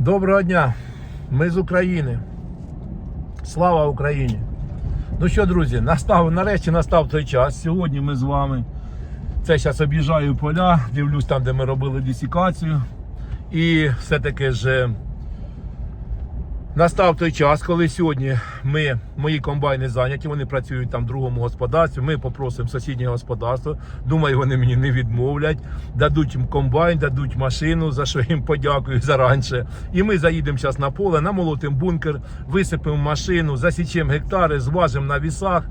Доброго дня! Ми з України. Слава Україні! Ну що, друзі, настав, нарешті настав той час. Сьогодні ми з вами. Це зараз об'їжджаю поля, дивлюсь там, де ми робили десікацію. І все-таки ж настав той час, коли сьогодні ми, мої комбайни зайняті, вони працюють там в другому господарстві. Ми попросимо сусіднє господарство. Думаю, вони мені не відмовлять. Дадуть їм комбайн, дадуть машину, за що їм подякую заранше. І ми заїдемо зараз на поле, намолотимо бункер, висипемо машину, засічемо гектари, зважимо на вісах.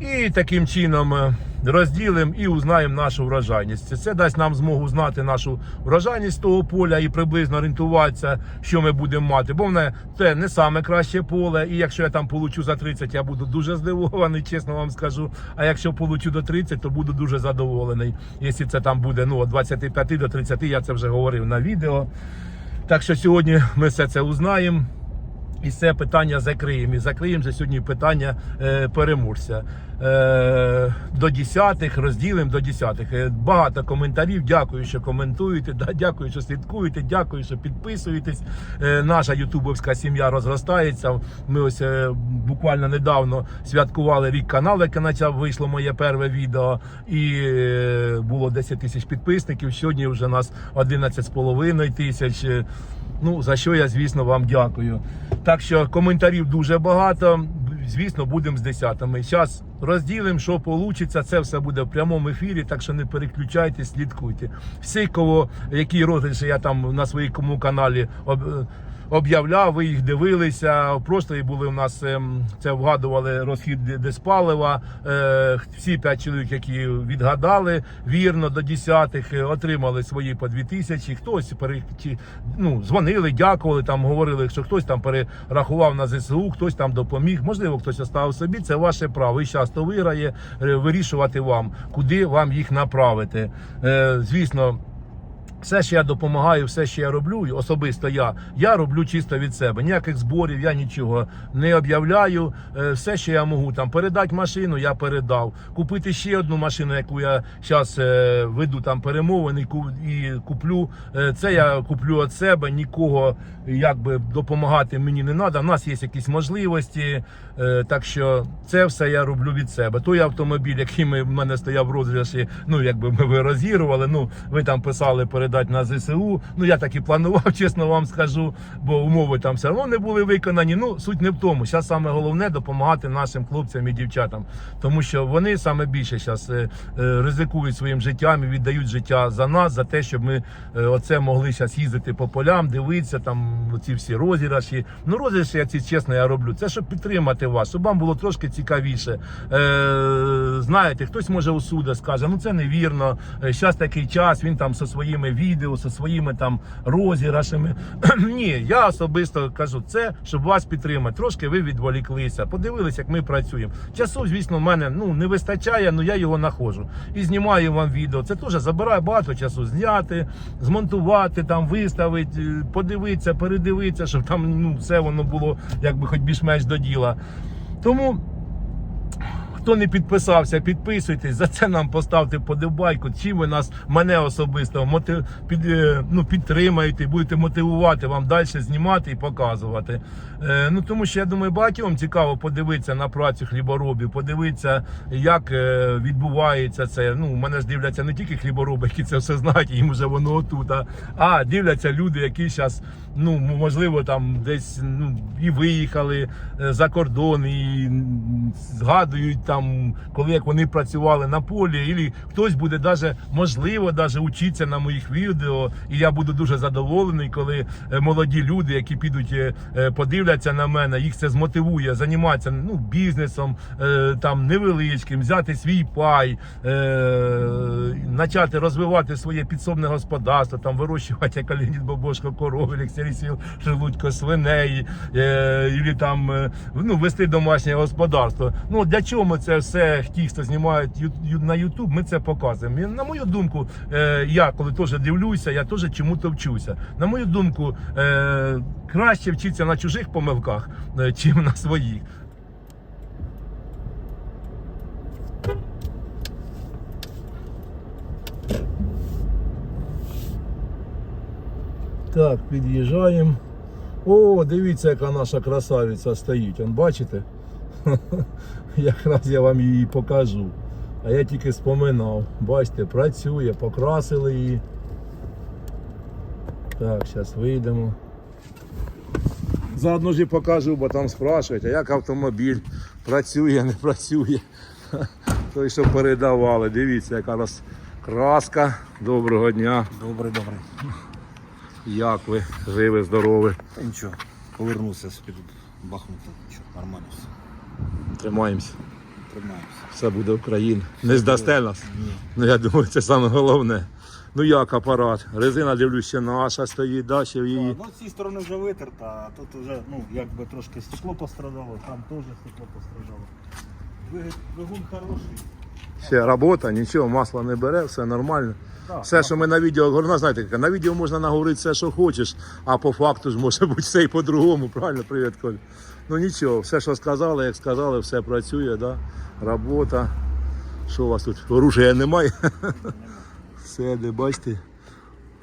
І таким чином е, розділимо і узнаємо нашу врожайність. Це дасть нам змогу знати нашу врожайність того поля і приблизно орієнтуватися, що ми будемо мати. Бо мене це не саме краще поле. І якщо я там получу за 30, я буду дуже здивований, чесно вам скажу. А якщо получу до 30, то буду дуже задоволений. Якщо це там буде ну, від 25 до 30, я це вже говорив на відео. Так що сьогодні ми все це узнаємо. І це питання закриємо. І закриємо вже сьогодні питання е, переможця. Е, до 10-х, розділимо до 10-х. Е, багато коментарів. Дякую, що коментуєте. Да, дякую, що слідкуєте. Дякую, що підписуєтесь. Е, наша ютубовська сім'я розростається. Ми ось е, буквально недавно святкували рік каналу, який почав вийшло моє перше відео. І е, було 10 тисяч підписників. Сьогодні вже нас 11,5 тисяч. Ну, за що я, звісно, вам дякую. Так що коментарів дуже багато. Звісно, будемо з десятами. Зараз розділимо, що вийде. Це все буде в прямому ефірі, так що не переключайтесь, слідкуйте. Всі, кого які розіграші я там на своєму каналі об, об'являв, ви їх дивилися. Просто і були у нас ем, це вгадували розхід диспалива. Е, всі п'ять чоловік, які відгадали вірно до десятих, е, отримали свої по дві тисячі. Хтось пере, ну, дзвонили, дякували, там говорили, що хтось там перерахував на ЗСУ, хтось там допоміг. Можливо, хтось оставив собі. Це ваше право. І часто виграє е, вирішувати вам, куди вам їх направити. Звісно. Все, що я допомагаю, все, що я роблю, особисто я, я роблю чисто від себе. Ніяких зборів, я нічого не об'являю. Е, Все, що я можу там передати машину, я передав. Купити ще одну машину, яку я зараз веду там перемовини і куплю. Е, Це я куплю від себе. Нікого якби допомагати мені не треба. У нас є якісь можливості. е, Так що це все я роблю від себе. Той автомобіль, який ми, в мене стояв в розіграші, ну якби ми ви розігрували. Ну ви там писали передати на ЗСУ. Ну я так і планував, чесно вам скажу, бо умови там все одно не були виконані. Ну суть не в тому. Зараз саме головне допомагати нашим хлопцям і дівчатам, тому що вони саме більше зараз ризикують своїм життям і віддають життя за нас, за те, щоб ми е, оце могли зараз їздити по полям, дивитися там ці всі розіграші. Ну розіграші, я ці чесно я роблю. Це щоб підтримати вас, щоб вам було трошки цікавіше. Е, знаєте, хтось може у суда скаже, ну це невірно. Зараз такий час. Він там зі своїми відео, зі своїми там розіграшами. Ні, я особисто кажу це, щоб вас підтримати. Трошки ви відволіклися, подивилися, як ми працюємо. Часу, звісно, в мене ну не вистачає, але я його знаходжу. І знімаю вам відео. Це теж забирає багато часу зняти, змонтувати, там виставити, е, подивитися, передивитися, щоб там ну все воно було якби хоч більш-менш до діла. Тому. Хто не підписався, підписуйтесь. За це нам поставте подобайку. Чим ви нас, мене особисто мотив, під, е, ну, підтримаєте, будете мотивувати вам далі знімати і показувати. Е, ну тому що я думаю, багатьом цікаво подивитися на працю хліборобів, подивитися, як е, відбувається це. Ну, мене ж дивляться не тільки хлібороби, які це все знають, їм вже воно отут, а, а дивляться люди, які зараз, ну можливо, там десь ну, і виїхали е, за кордон, і згадують там, коли як вони працювали на полі, і хтось буде даже, можливо, даже учитися на моїх відео. І я буду дуже задоволений, коли е, молоді люди, які підуть, е, е, подивляться на мене, їх це змотивує займатися ну, бізнесом там невеличким, взяти свій пай, почати розвивати своє підсобне господарство, там вирощувати як Леонід Бабошко корови, Сіл, Шелудько, свиней, і там ну, вести домашнє господарство. Ну для чого ми це все, ті, хто знімають на YouTube, ми це показуємо. І, на мою думку, е, я коли теж дивлюся, я теж чому-то вчуся. На мою думку, е, краще вчитися на чужих помилках, е, чим на своїх. Так, під'їжджаємо. О, дивіться, яка наша красавиця стоїть. Он бачите? Якраз я вам її покажу. А я тільки споминав. Бачите, працює, покрасили її. Так, зараз вийдемо. Заодно ж і покажу, бо там спрашують, а як автомобіль працює, не працює. Той, що передавали. Дивіться, яка раз краска. Доброго дня. Добре, добре. Як ви? Живі, здорові. Та нічого, повернувся з-під Бахмута. Нічого, нормально все. Тримаємося. Тримаємося. Все буде Україна. Не здасте нас. Ні. Ну я думаю, це саме головне. Ну як апарат? Резина, дивлюсь, ще наша стоїть, да, ще її. Ну, з цієї сторони вже витерта, а тут вже, ну, якби трошки стекло пострадало, там теж стекло пострадало. Двиг- Двигун хороший. Ще робота, нічого, масло не бере, все нормально. Так, Все, що ми на відео говоримо, знаєте, на відео можна наговорити все, що хочеш, а по факту ж може бути все і по-другому, правильно? Привіт, Коль. Ну нічого, все, що сказали, як сказали, все працює, да? робота. Що у вас тут? Оружия немає? Все, де бачите.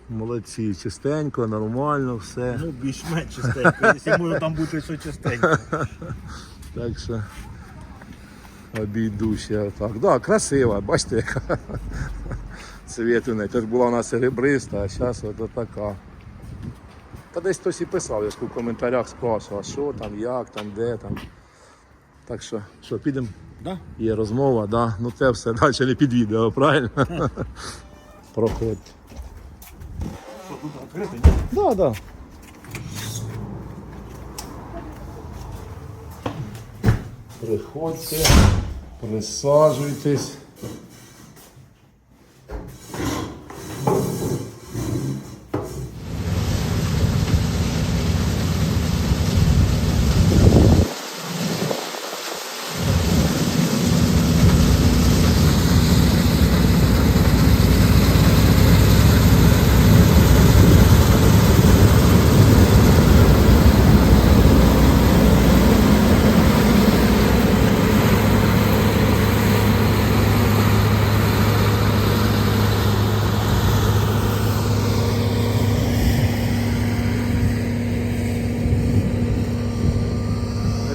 Молодці, чистенько, нормально, все. Ну, більш-менш чистенько. Якщо може там бути все чистенько. Так що обійду ще так. Да, красива, бачите, яка цвіт у неї. Тож була вона серебриста, а зараз от така. Та десь хтось і писав, я ж у коментарях спрашував, що там, як там, де там. Так що, що, підемо? Да? Є розмова, да. ну це все далі не під відео, правильно? Тут відкритий? Да, да. Приходьте, присаджуйтесь.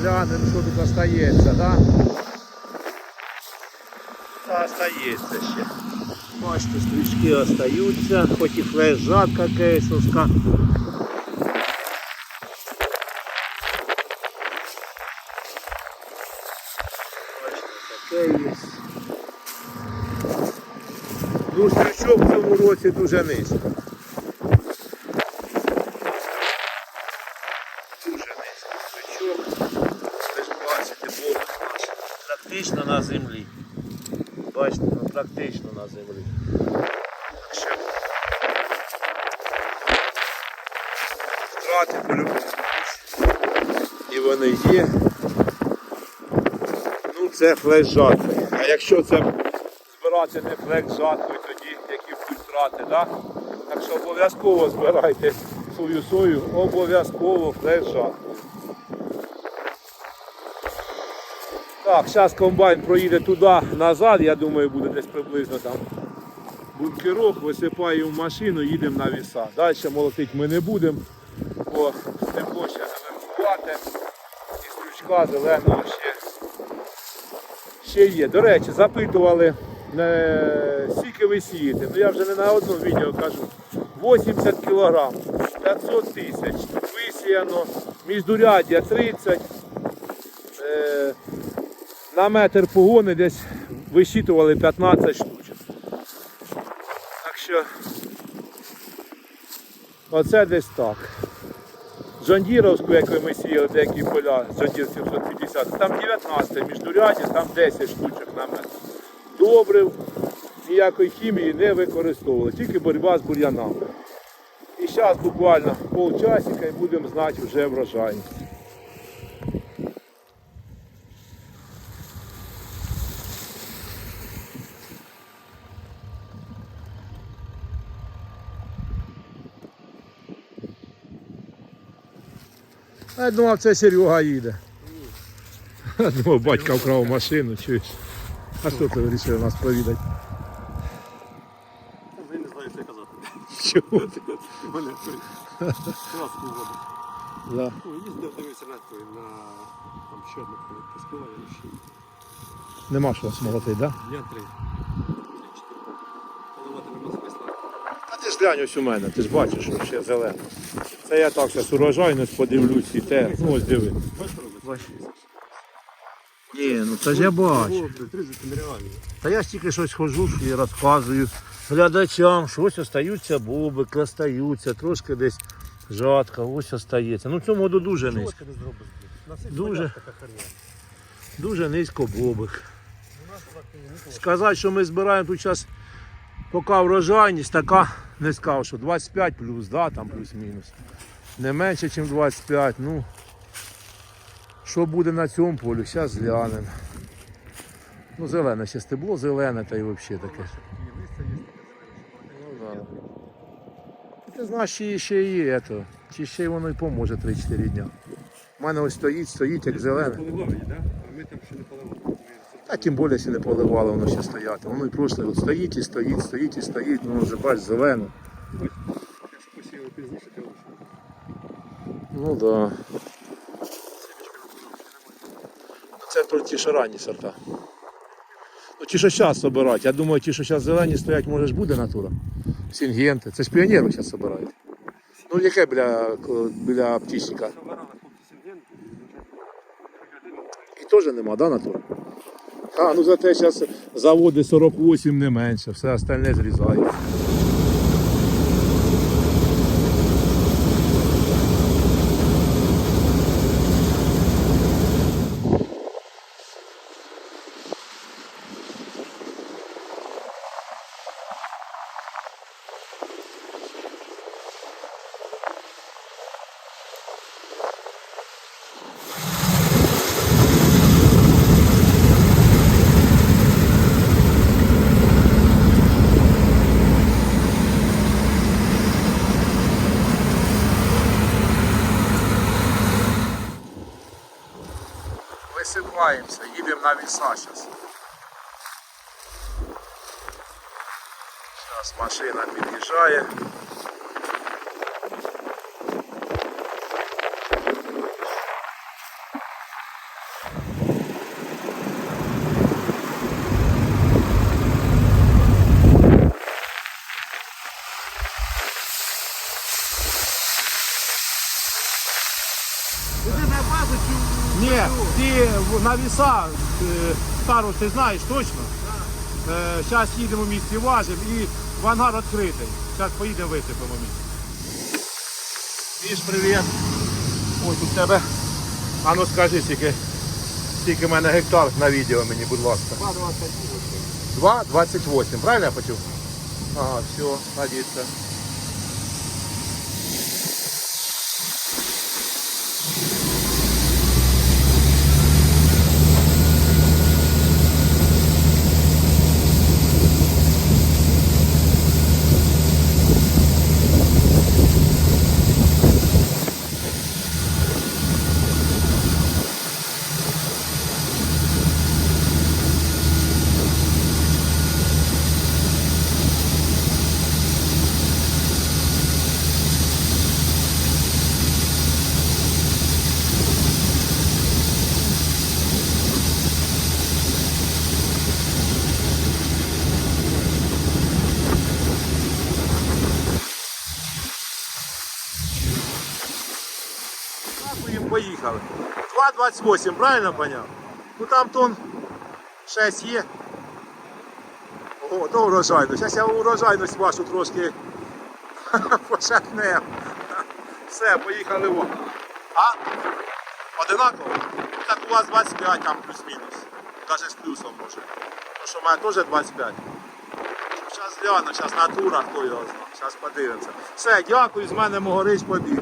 Глянемо, що тут остається, да? Та остається ще. Бачите, стрічки остаються, хоч і флеш-жатка кейсовська. Бачите, таке є. Ну, стрічок в цьому році дуже низько. Дуже низько стрічок. Ви ж бачите, Бог наш практично на землі. Бачите, ну, практично на землі. Втрати по-любому. І вони є. Ну це флеш жатви. А якщо це збирати не флеш жатвою, тоді які будуть втрати, да? так що обов'язково збирайте свою сою, обов'язково флеш жатвою. Так, зараз комбайн проїде туди назад, я думаю, буде десь приблизно там бункерок, висипаю в машину, їдемо на віса. Далі молотити ми не будемо, бо стебло ще заверхувати і стрючка зеленого ще, ще є. До речі, запитували, е, скільки ви сієте. Ну я вже не на одному відео кажу. 80 кг, 500 тисяч, висіяно, міждуряддя 30. Е, на метр погони десь висчитували 15 штучок. Так що оце десь так. Джондіровську, яку ми сіяли, деякі поля, Джондір 750, там 19 міждуряддя, там 10 штучок на метр. Добрив, ніякої хімії не використовували, тільки боротьба з бур'янами. І зараз буквально полчасика і будемо знати вже врожайність. Я думав, це Серега їде. Я думав, батька вкрав машину, чуєш. А що ти вирішив нас провідати? Я не знаю, що казати. Чого? Мене краску воду. Да. Ну, їздив, дивився на той, на там ще одну пускала, я ще Нема що смолотити, да? дня три. Поливати нема смисла. А ти ж глянь ось у мене, ти ж бачиш, що ще зелено. Це я так зараз урожайність подивлюсь і те. Ну ось диви. Ні, ну це ж я бачу. Та я ж тільки щось ходжу і розказую глядачам, що ось остаються бобики, остаються, трошки десь жатка, ось остається. Ну в цьому году дуже низько. Дуже. Дуже низько бобик. Сказати, що ми збираємо тут зараз, поки врожайність така низька, що 25 плюс, да, там плюс-мінус. Не менше, ніж 25. Ну, що буде на цьому полі, зараз глянемо. Ну, зелене ще стебло, зелене та й взагалі таке. Є, Ну, да. Ти знаєш, чи ще і ето, чи ще воно й поможе 3-4 дня. У мене ось стоїть, стоїть як зелене. Поливали, так? А ми там ще не поливали. А тим більше, якщо не поливали, воно ще стояти. Воно і просто от стоїть і стоїть, стоїть і стоїть, ну вже бач, ти. Ну да. Це ті, що ранні сорта. Ну, ті, що зараз збирають. Я думаю, ті, що зараз зелені стоять, може ж буде натура. Сінгенти. Це ж піонери зараз збирають. Ну, яке біля, біля птічника? І теж нема, да, натура? А, ну зате зараз заводи 48 не менше, все остальне зрізають. Висипаємося, їдемо на віса зараз. Зараз машина під'їжджає. Ні, ти на віса е, стару ти знаєш точно? Зараз їдемо в місті важимо і в ангар відкритий. Зараз поїдемо висипемо місце. Міш, привіт. Ось у тебе. А ну скажи, скільки, скільки в мене гектар на відео мені, будь ласка. 2,28. 2,28, правильно я почув? Ага, все, садиться. Дякуємо, поїхали. 2,28, правильно поняв? Ну там тон 6 є. О, то урожайність. Зараз я урожайність вашу трошки пошатнем. Все, поїхали вон. А? Одинаково? Так у вас 25 там плюс-мінус. Навіть з плюсом може. Тому що в мене теж 25. Зараз гляну, зараз натура, хто його знає. Зараз подивимося. Все, дякую, з мене Могорич побіг.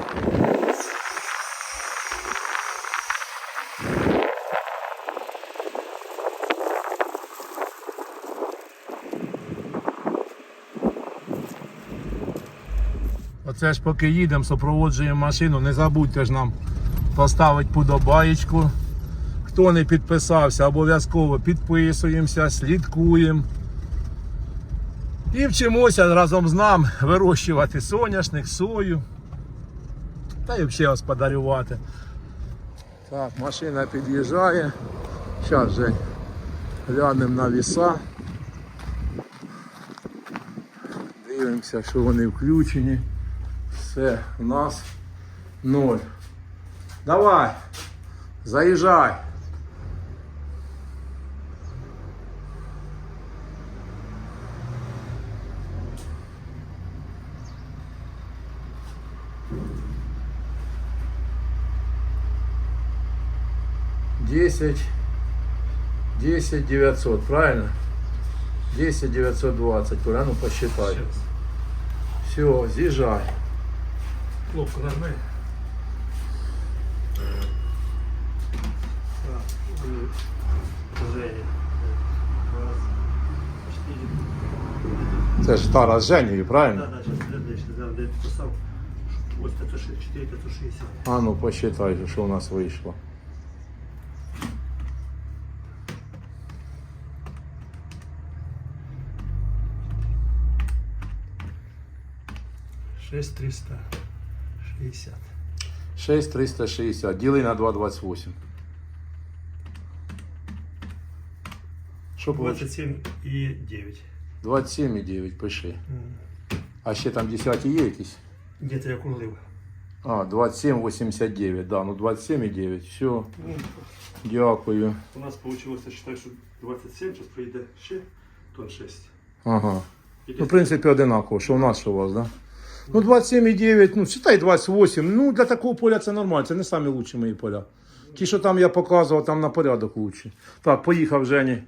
Оце ж поки їдемо, супроводжуємо машину, не забудьте ж нам поставити подобаєчку. Хто не підписався, обов'язково підписуємося, слідкуємо. І вчимося разом з нами вирощувати соняшник, сою та й взагалі господарювати. Так, машина під'їжджає. Зараз Жень, глянемо на віса. Дивимося, що вони включені. Все, у нас ноль. Давай, заїжджай. Десять, десять девятьсот, правильно? Десять девятьсот двадцать, Коля, ну посчитай. Все, з'їжджай. Кнопку нажми. Женя. Раз, четыре. Це ж Тара з Женєю, правильно? Да, да, сейчас подожди, сейчас я писав. Ось 564, 560. А ну посчитай, що у нас вийшло. Шесть триста шестьдесят. 6360, діли на 228. Що вийшло? 27 и 9. 27,9, пиши. А ще там 10 є якісь? Где-то я округлив. А, 27,89, да, ну 27,9, все, дякую. У нас получилось, я считаю, що 27, зараз приїде ще тон 6. Ага. Ну, в принципі, одинаково, що у нас, що у вас, да? Ну, 27,9, ну, читай 28. Ну, для такого поля це нормально, це не самі лучші мої поля. Ті, що там я показував, там на порядок лучші. Так, поїхав Жені.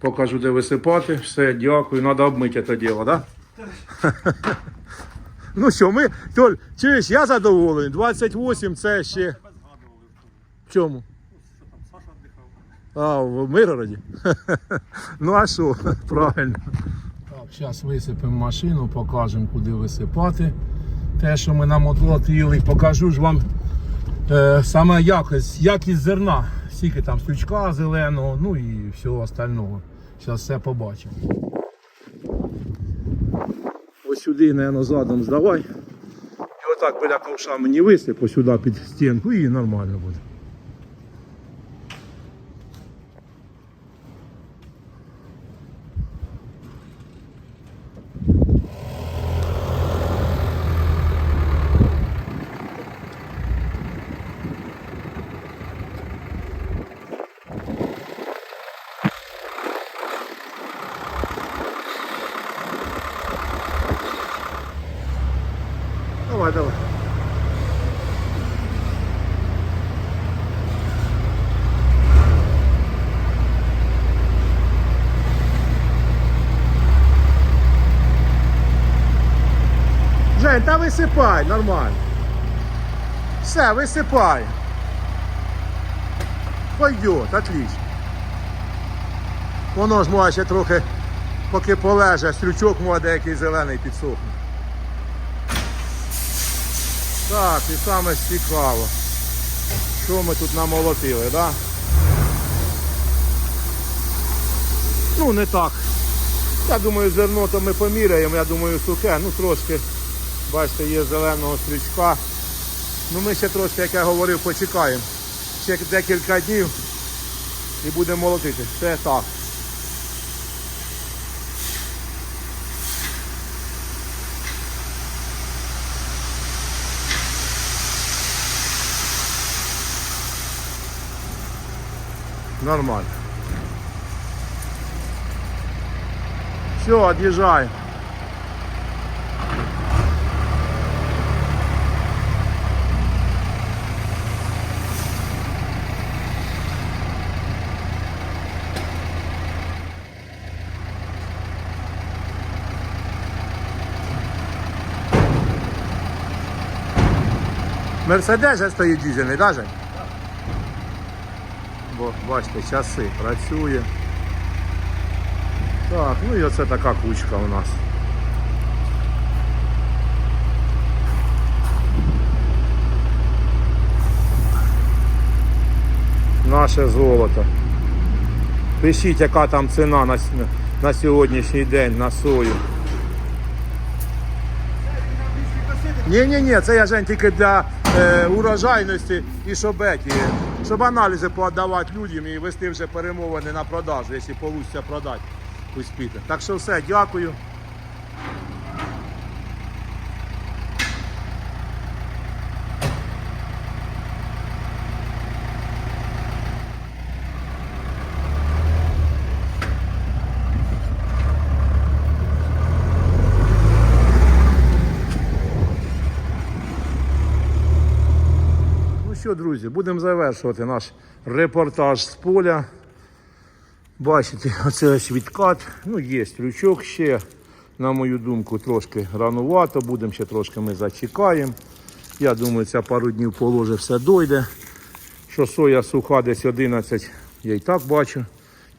Покажу, де висипати. Все, дякую. Треба обмити це діло, так? Да? ну що, ми, Толь, чуєш, я задоволений. 28 це ще. В чому? А, в Миргороді? ну а що, правильно. Зараз висипемо машину, покажемо, куди висипати. Те, що ми намотлотили, покажу ж вам е, саме якість, якість зерна. Скільки там стрючка зеленого, ну і всього остального. Зараз все побачимо. Ось сюди, мабуть, задом здавай. І отак біля ковша мені висип, сюди під стінку і нормально буде. Жень, та висипай, нормально. Все, висипай. Пойдет, отлично. Воно ж може ще трохи, поки полеже, стрючок може деякий зелений підсохне. Так, і саме цікаво. Що ми тут намолотили, да? Ну, не так. Я думаю, зерно то ми поміряємо, я думаю, сухе, ну трошки, бачите, є зеленого стрічка. Ну ми ще трошки, як я говорив, почекаємо. Ще декілька днів і будемо молотити. Це так. Нормально. Все, отъезжай. Мерседес же стоїть дизельний, да, Жень? Бо бачите, часи працює. Так, ну і оце така кучка у нас. Наше золото. Пишіть, яка там ціна на, на сьогоднішній день на сою. Ні, ні, ні, це я Жень тільки для е, урожайності і щоб, щоб аналізи подавати людям і вести вже перемовини на продажу, якщо вийде продати успіти. Так що все, дякую. Що, друзі, будемо завершувати наш репортаж з поля. Бачите, оце ось відкат. Ну, є лючок ще, на мою думку, трошки ранувато. Будемо ще трошки ми зачекаємо. Я думаю, ця пару днів положе все дойде. Що соя суха десь 11, я і так бачу.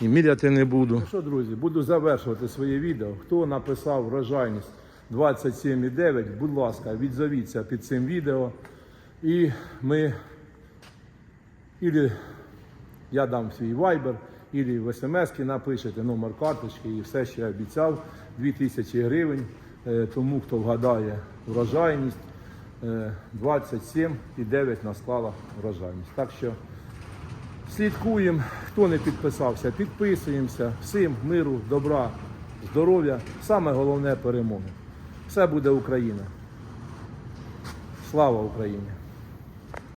І міряти не буду. Ну що, друзі, буду завершувати своє відео. Хто написав врожайність 27,9, будь ласка, відзовіться під цим відео. І ми Ілі я дам свій вайбер, ілі в смс напишете номер карточки і все, що я обіцяв, 2000 гривень. Е, Тому, хто вгадає врожайність, е, 27,9 на склала врожайність. Так що слідкуємо, хто не підписався, підписуємося. Всім миру, добра, здоров'я. Саме головне перемоги. Все буде Україна. Слава Україні!